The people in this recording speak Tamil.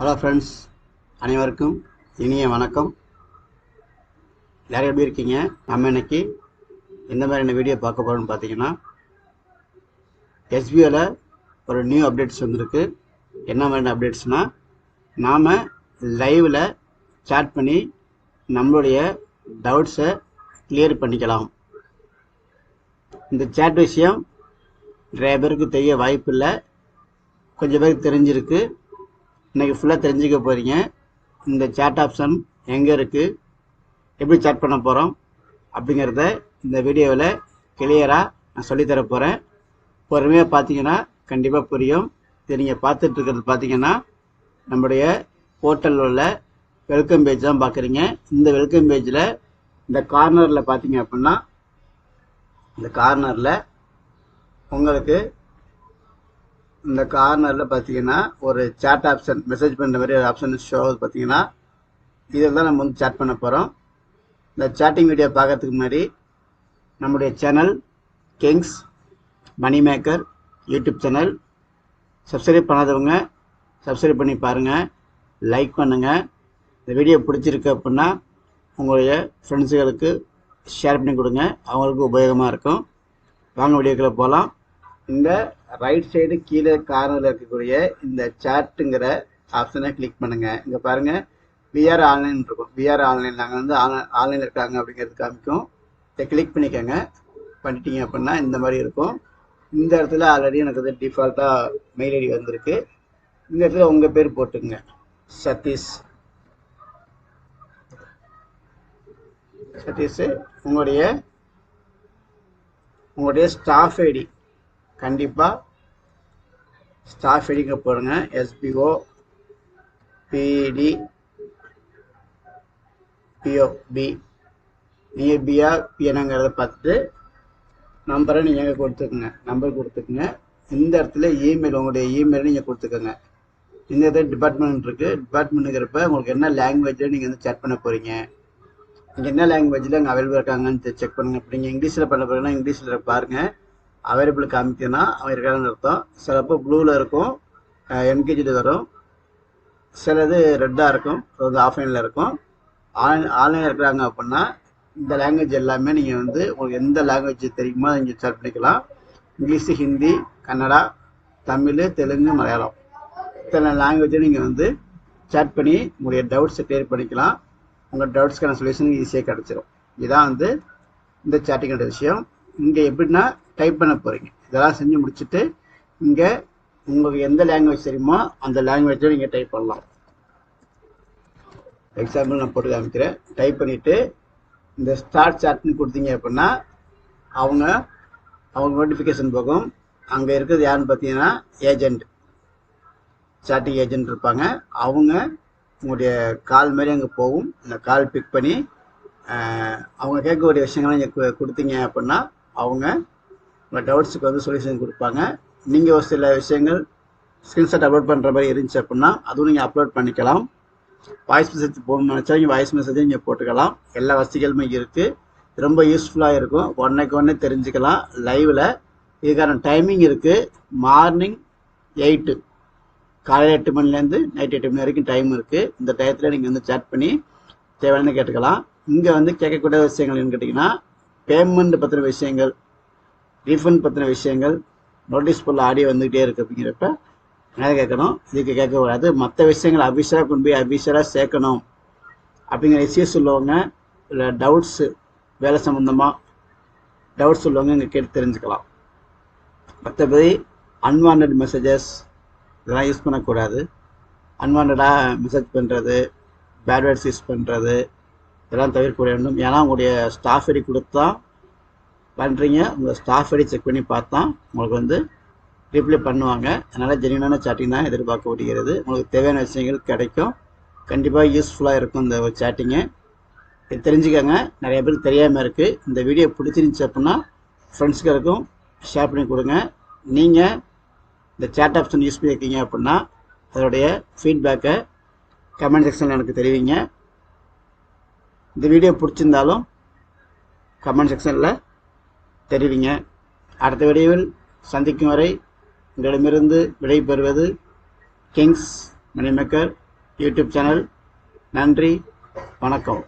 ஹலோ ஃப்ரெண்ட்ஸ் அனைவருக்கும் இனிய வணக்கம். எல்லாரும் எப்படி இருக்கீங்க? நம்ம இன்னைக்கு எந்த மாதிரியான வீடியோ பார்க்க போகிறோம்னு பார்த்தீங்கன்னா எஸ்பிஓவில் ஒரு நியூ அப்டேட்ஸ் வந்திருக்கு. என்ன மாதிரியான அப்டேட்ஸ்னால் நாம் லைவில் சேட் பண்ணி நம்மளுடைய டவுட்ஸை கிளியர் பண்ணிக்கலாம். இந்த சேட் விஷயம் நிறைய பேருக்கு தெரிய வாய்ப்பு இல்லை. கொஞ்சம் பேருக்கு தெரிஞ்சிருக்கு. இன்றைக்கி ஃபுல்லாக தெரிஞ்சுக்க போகிறீங்க இந்த சேட் ஆப்ஷன் எங்கே இருக்குது எப்படி சேட் பண்ண போகிறோம் அப்படிங்கிறத இந்த வீடியோவில் கிளியராக நான் சொல்லித்தர போகிறேன் பொறுமையாக பார்த்தீங்கன்னா கண்டிப்பாக புரியும். இது நீங்கள் பார்த்துட்ருக்கிறது பார்த்தீங்கன்னா நம்முடைய போர்ட்டலில் உள்ள வெல்கம் பேஜ் தான் பார்க்குறீங்க இந்த வெல்கம் பேஜில் இந்த கார்னரில் பார்த்தீங்க அப்படின்னா இந்த கார்னரில் உங்களுக்கு இந்த கார்னரில் பார்த்தீங்கன்னா ஒரு சேட் ஆப்ஷன் மெசேஜ் பண்ணுற மாதிரி ஒரு ஆப்ஷன் ஷோ ஆகுது பார்த்தீங்கன்னா இதில் தான் நம்ம வந்து சேட் பண்ண போகிறோம் இந்த சேட்டிங் வீடியோ பார்க்கறதுக்கு முன்னாடி நம்முடைய channel kings money maker YouTube channel subscribe பண்ணாதவங்க சப்ஸ்கிரைப் பண்ணி பாருங்கள் லைக் பண்ணுங்கள் இந்த வீடியோ பிடிச்சிருக்கு அப்படின்னா உங்களுடைய ஃப்ரெண்ட்ஸுகளுக்கு ஷேர் பண்ணி கொடுங்க. அவங்களுக்கு உபயோகமாக இருக்கும். வாங்க வீடியோக்களை போகலாம் இந்த ரைட் சைடு கீழே கார்னரில் இருக்கக்கூடிய இந்த சாட்டுங்கிற ஆப்ஷனை கிளிக் பண்ணுங்க. இங்கே பாருங்க விஆர் ஆன்லைன் இருக்கும் விஆர் ஆன்லைன் நாங்கள் வந்து ஆன்லைன் இருக்காங்க அப்படிங்கிறது காமிக்கும். இதை கிளிக் பண்ணிக்கோங்க. பண்ணிட்டீங்க அப்படின்னா இந்த மாதிரி இருக்கும். இந்த இடத்துல ஆல்ரெடி எனக்கு வந்து டிஃபால்ட்டாக மெயில் ஐடி வந்திருக்கு. இந்த இடத்துல உங்கள் பேர் போட்டுங்க சதீஷ். சதீஷ் உங்களுடைய உங்களுடைய ஸ்டாஃப் ஐடி கண்டிப்பாக ஸ்டாஃப் எடுக்க போடுங்க எஸ்பிஓ பிடி பிஓ பி நீங்கள் பிஆ பிஎனுங்கிறத பார்த்துட்டு நம்பரை நீங்கள் கொடுத்துக்குங்க. நம்பர் கொடுத்துக்குங்க. இந்த இடத்துல இமெயில் உங்களுடைய இமெயில் நீங்கள் கொடுத்துக்கோங்க. இந்த இடத்துல டிபார்ட்மெண்ட் இருக்குது டிபார்ட்மெண்ட்டுங்கிறப்ப உங்களுக்கு என்ன லாங்குவேஜில் நீங்கள் வந்து சேட் பண்ண போகிறீங்க நீங்கள் என்ன லாங்குவேஜில் அங்கே அவைலபிள் இருக்காங்கன்னு செக் பண்ணுங்கள் இப்போ நீங்கள் இங்கிலீஷில் பண்ண போகிறீங்கன்னா இங்கிலீஷில் பாருங்கள் அவைலபிள் காமிக்குன்னா அவன் இருக்கான்னு அர்த்தம். சிலப்போ ப்ளூவில் இருக்கும் என்கேஜில் வரும். சிலது ரெட்டாக இருக்கும் அது ஆஃப்லைனில் இருக்கும். ஆன் ஆன்லைனில் இருக்கிறாங்க அப்படின்னா இந்த லாங்குவேஜ் எல்லாமே நீங்கள் வந்து உங்களுக்கு எந்த லாங்குவேஜ் தெரியுமோ நீங்கள் சேட் பண்ணிக்கலாம். இங்கிலீஷு ஹிந்தி கன்னடா தமிழ் தெலுங்கு மலையாளம். இத்தனை லாங்குவேஜை நீங்கள் வந்து சேட் பண்ணி உங்களுடைய டவுட்ஸை கிளியர் பண்ணிக்கலாம். உங்கள் டவுட்ஸ்க்கான சொல்யூஷன் ஈஸியாக கிடச்சிரும். இதுதான் வந்து இந்த சேட்டிங்கோட விஷயம். இங்கே எப்படின்னா டைப் பண்ண போகிறீங்க இதெல்லாம் செஞ்சு முடிச்சுட்டு இங்கே உங்களுக்கு எந்த லாங்குவேஜ் தெரியுமோ அந்த லாங்குவேஜை நீங்கள் டைப் பண்ணலாம். எக்ஸாம்பிள் நான் போட்டு காமிக்கிறேன். டைப் பண்ணிவிட்டு இந்த ஸ்டார்ட் சாட்னு கொடுத்தீங்க அப்படின்னா அவங்க அவங்க நோட்டிஃபிகேஷன் போகும். அங்கே இருக்கிறது யாருன்னு பார்த்தீங்கன்னா ஏஜெண்ட் சாட்டிங் ஏஜென்ட் இருப்பாங்க. அவங்க உங்களுடைய கால் மாதிரி அங்கே போகும். இந்த கால் பிக் பண்ணி அவங்க கேட்கக்கூடிய விஷயங்கள்லாம் நீங்கள் கொடுத்தீங்க அப்படின்னா அவங்க உங்கள் டவுட்ஸுக்கு வந்து சொல்யூஷன் கொடுப்பாங்க. நீங்கள் ஒரு சில விஷயங்கள் ஸ்க்ரீன்ஷாட் அப்லோட் பண்ணுற மாதிரி இருந்துச்சு அப்படின்னா அதுவும் நீங்கள் அப்லோட் பண்ணிக்கலாம். வாய்ஸ் மெசேஜ் போகணும்னு நினச்சா நீங்கள் வாய்ஸ் மெசேஜும் நீங்கள் போட்டுக்கலாம். எல்லா வசதிகளுமே இருக்குது ரொம்ப யூஸ்ஃபுல்லாக இருக்கும். ஒன்றைக்கு ஒன்றே தெரிஞ்சுக்கலாம். லைவில் இதுக்கான டைமிங் இருக்குது மார்னிங் எயிட்டு காலையில் எட்டு மணிலேருந்து நைட் எட்டு மணி வரைக்கும் டைம் இருக்குது இந்த டயத்தில் நீங்கள் வந்து சேட் பண்ணி தேவையானது கேட்டுக்கலாம். இங்கே வந்து கேட்கக்கூடிய விஷயங்கள் என்னன்னு கேட்டிங்கன்னா பேமெண்ட் பற்றின விஷயங்கள் ரீஃபண்ட் பற்றின விஷயங்கள் நோட்டீஸ் போல் ஆடியோ வந்துக்கிட்டே இருக்கு அப்படிங்கிறப்ப என்ன கேட்கணும்? இதுக்கு கேட்கக்கூடாது. மற்ற விஷயங்கள் அபிஷராக கொண்டு போய் அபிஷராக சேர்க்கணும். அப்படிங்கிற இஷ்யூஸ் உள்ளவங்க இல்லை டவுட்ஸு வேலை சம்மந்தமாக டவுட்ஸ் உள்ளவங்க இங்கே கேட்டு தெரிஞ்சுக்கலாம். மற்றபடி அன்வான்ட் மெசேஜஸ் இதெல்லாம் யூஸ் பண்ணக்கூடாது. அன்வான்டாக மெசேஜ் பண்ணுறது பேட் வேர்ட்ஸ் யூஸ் பண்ணுறது இதெல்லாம் தவிர்க்க வேண்டும். ஏன்னா உங்களுடைய ஸ்டாஃப் ஐடி கொடுத்தா பண்ணுறீங்க உங்கள் ஸ்டாஃப் ஐடி செக் பண்ணி பார்த்தா உங்களுக்கு வந்து ரிப்ளை பண்ணுவாங்க. அதனால் ஜெனியூனான சேட்டிங் தான் எதிர்பார்க்கப்படுகிறது உங்களுக்கு தேவையான விஷயங்கள் கிடைக்கும். கண்டிப்பாக யூஸ்ஃபுல்லாக இருக்கும் இந்த சேட்டிங்கு இது தெரிஞ்சுக்கோங்க. நிறைய பேருக்கு தெரியாமல் இருக்குது இந்த வீடியோ பிடிச்சிருந்துச்சி அப்படின்னா ஃப்ரெண்ட்ஸுகளுக்கும் ஷேர் பண்ணி கொடுங்க. நீங்கள் இந்த சேட் ஆப்ஷன் யூஸ் பண்ணியிருக்கீங்க அப்படின்னா அதோடைய ஃபீட்பேக்கை கமெண்ட் செக்ஷனில் எனக்கு தெரிவிங்க. இந்த வீடியோ பிடிச்சிருந்தாலும் கமெண்ட் செக்ஷனில் தெரிவிங்க. அடுத்த வீடியோவில் சந்திக்கும் வரை உங்களிடமிருந்து விடைபெறுவது கிங்ஸ் மணிமேக்கர் யூடியூப் சேனல். நன்றி வணக்கம்.